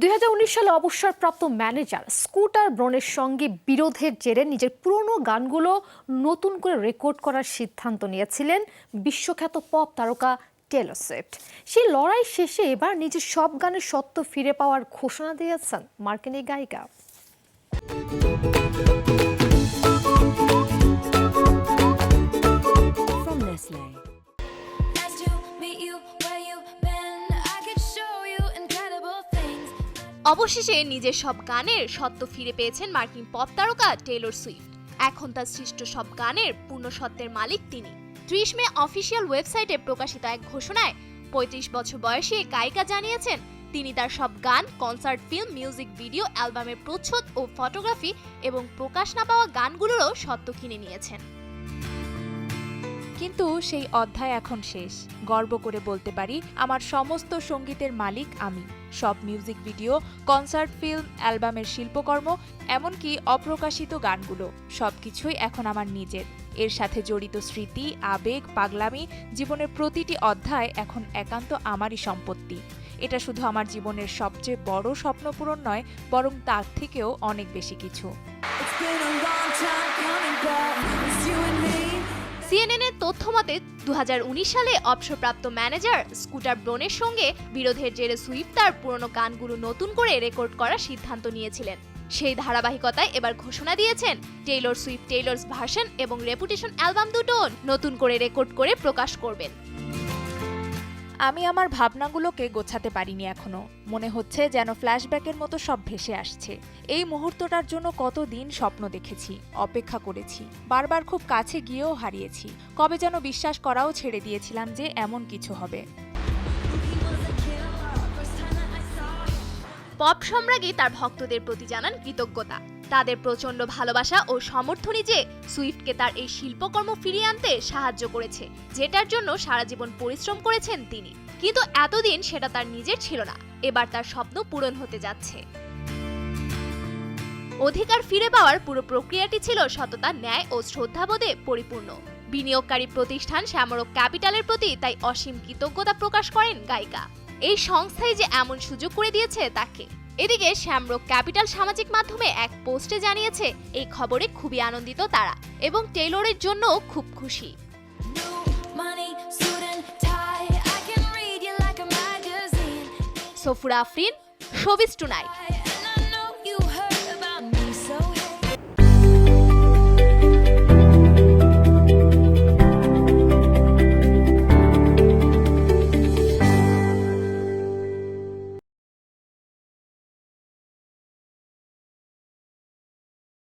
দুই হাজার উনিশ সালে অবসরপ্রাপ্ত ম্যানেজার স্কুটার ব্রনের সঙ্গে বিরোধের জেরে নিজের পুরনো গানগুলো নতুন করে রেকর্ড করার সিদ্ধান্ত নিয়েছিলেন বিশ্বখ্যাত পপ তারকা টেলর সুইফট। সেই লড়াই শেষে এবার নিজের সব গানের সত্য ফিরে পাওয়ার ঘোষণা দিয়েছেন মার্কিনী গায়িকা। অবশেষে নিজের সব গানের সত্য ফিরে পেয়েছেন মার্কিন পপ তারকা টেলর সুইফট। এখন তার সৃষ্ট সব গানের পূর্ণ সত্ত্বের মালিক তিনি। ত্রিশ মে অফিসিয়াল ওয়েবসাইটে প্রকাশিত এক ঘোষণায় পঁয়ত্রিশ বছর বয়সী গায়িকা জানিয়েছেন, তিনি তার সব গান, কনসার্ট ফিল্ম, মিউজিক ভিডিও, অ্যালবামের প্রচ্ছদ ও ফটোগ্রাফি এবং প্রকাশ না পাওয়া গানগুলোরও সত্য কিনে নিয়েছেন। কিন্তু সেই অধ্যায় এখন শেষ। গর্ব করে বলতে পারি আমার সমস্ত সঙ্গীতের মালিক আমি। সব মিউজিক ভিডিও কনসার্ট ফিল্ম অ্যালবামের শিল্পকর্ম এমনকি অপ্রকাশিত গানগুলো সবকিছুই এখন আমার নিজের। এর সাথে জড়িত স্মৃতি আবেগ পাগলামি জীবনের প্রতিটি অধ্যায় এখন একান্ত আমারই সম্পত্তি। এটা শুধু আমার জীবনের সবচেয়ে বড় স্বপ্ন পূরণ নয় বরং তার থেকেও অনেক বেশি কিছু. সিএনএন মতে দু সালে অবসরপ্রাপ্ত ম্যানেজার স্কুটার ব্রনের সঙ্গে বিরোধের জেরে সুইপ তার পুরনো গানগুলো নতুন করে রেকর্ড করার সিদ্ধান্ত নিয়েছিলেন। সেই ধারাবাহিকতায় এবার ঘোষণা দিয়েছেন, টেইলর সুইফট টেইলর্স ভার্সন এবং রেপুটেশন অ্যালবাম দুটো নতুন করে রেকর্ড করে প্রকাশ করবেন। আমি আমার ভাবনাগুলোকে গোছাতে পারিনি এখনও। মনে হচ্ছে যেন ফ্ল্যাশব্যাকের মতো সব ভেসে আসছে। এই মুহূর্তটার জন্য কতদিন স্বপ্ন দেখেছি, অপেক্ষা করেছি, বারবার খুব কাছে গিয়েও হারিয়েছি। কবে যেন বিশ্বাস করাও ছেড়ে দিয়েছিলাম যে এমন কিছু হবে। পপ সম্রাজ্ঞী তার ভক্তদের প্রতি জানান কৃতজ্ঞতা। তাদের প্রচণ্ড ভালোবাসা ও সমর্থনই যে সুইফটকে তার এই শিল্পকর্ম ফিরিয়ে আনতে সাহায্য করেছে, যেটার জন্য সারা জীবন পরিশ্রম করেছেন তিনি। কিন্তু এতদিন সেটা তার নিজের ছিল না। এবার তার স্বপ্ন পূরণ হতে যাচ্ছে। অধিকার ফিরে পাওয়ার পুরো প্রক্রিয়াটি ছিল সততা, ন্যায় ও শ্রদ্ধাবোধে পরিপূর্ণ। বিনিয়োগকারী প্রতিষ্ঠান শ্যামরক ক্যাপিটালের প্রতি তাই অসীম কৃতজ্ঞতা প্রকাশ করেন গায়িকা। এই সংস্থাই যে এমন সুযোগ করে দিয়েছে তাকে এদিকে শ্যামরক ক্যাপিটাল সামাজিক মাধ্যমে এক পোস্টে জানিয়েছে, এই খবরে খুবই আনন্দিত তারা এবং টেইলরের জন্য খুব খুশি. Safura Afrin showbiz tonight